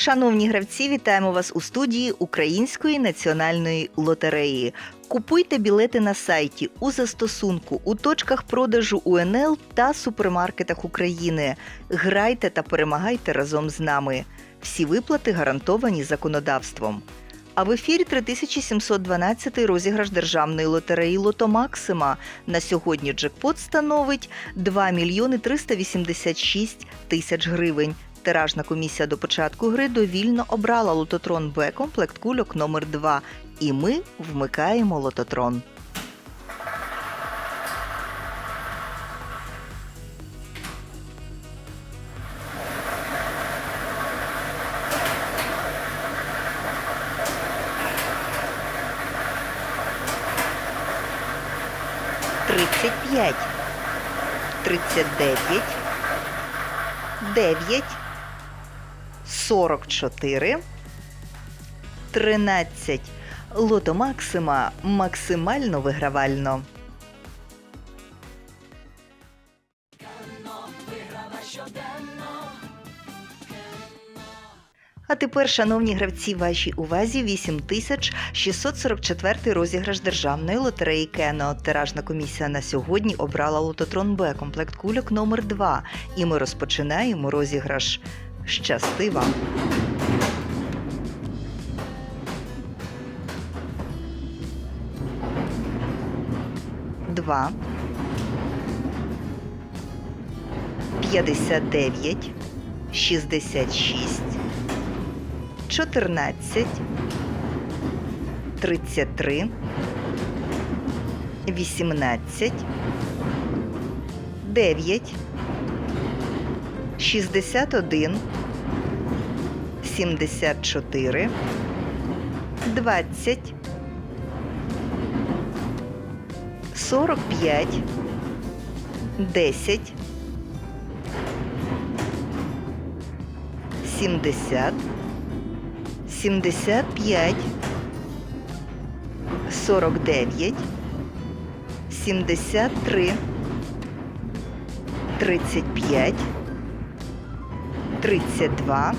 Шановні гравці, вітаємо вас у студії Української національної лотереї. Купуйте білети на сайті у застосунку у точках продажу УНЛ та супермаркетах України. Грайте та перемагайте разом з нами. Всі виплати гарантовані законодавством. А в ефірі 3712 розіграш державної лотереї Лото Максима. На сьогодні джекпот становить 2 мільйони 386 тисяч гривень. Тиражна комісія до початку гри довільно обрала лототрон Б комплект кульок номер 2 І ми вмикаємо лототрон. Тридцять п'ять, тридцять дев'ять, дев'ять, сорок чотири, тринадцять. Лото Максима максимально вигравально. А тепер, шановні гравці, вашій увазі 8644 розіграш державної лотереї Кено. Тиражна комісія на сьогодні обрала лототрон Б комплект кульок номер 2 І ми розпочинаємо розіграш. Щасти вам! Два. П'ятдесят дев'ять. Шістдесят шість. 14, 33, 18, 9, 61, 74, 20, 45, 10, 70, 75, 49, 73, 35, 32,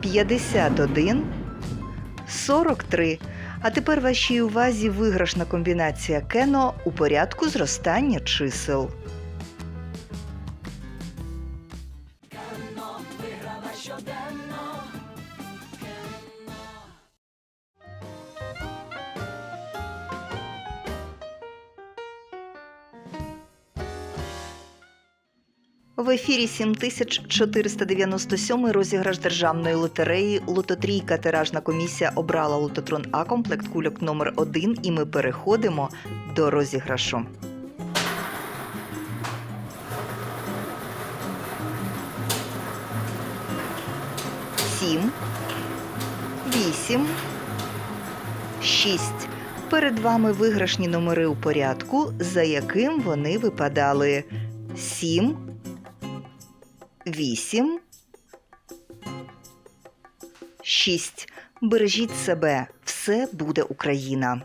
51, 43. А тепер вашій увазі виграшна комбінація кено у порядку зростання чисел. В ефірі 7497 розіграш державної лотереї Лототрійка. Тиражна комісія обрала лототрон А комплект кульок номер 1 і ми переходимо до розіграшу. Сім, вісім, шість. Перед вами виграшні номери у порядку, за яким вони випадали. Сім, вісім, шість. Бережіть себе. Все буде Україна.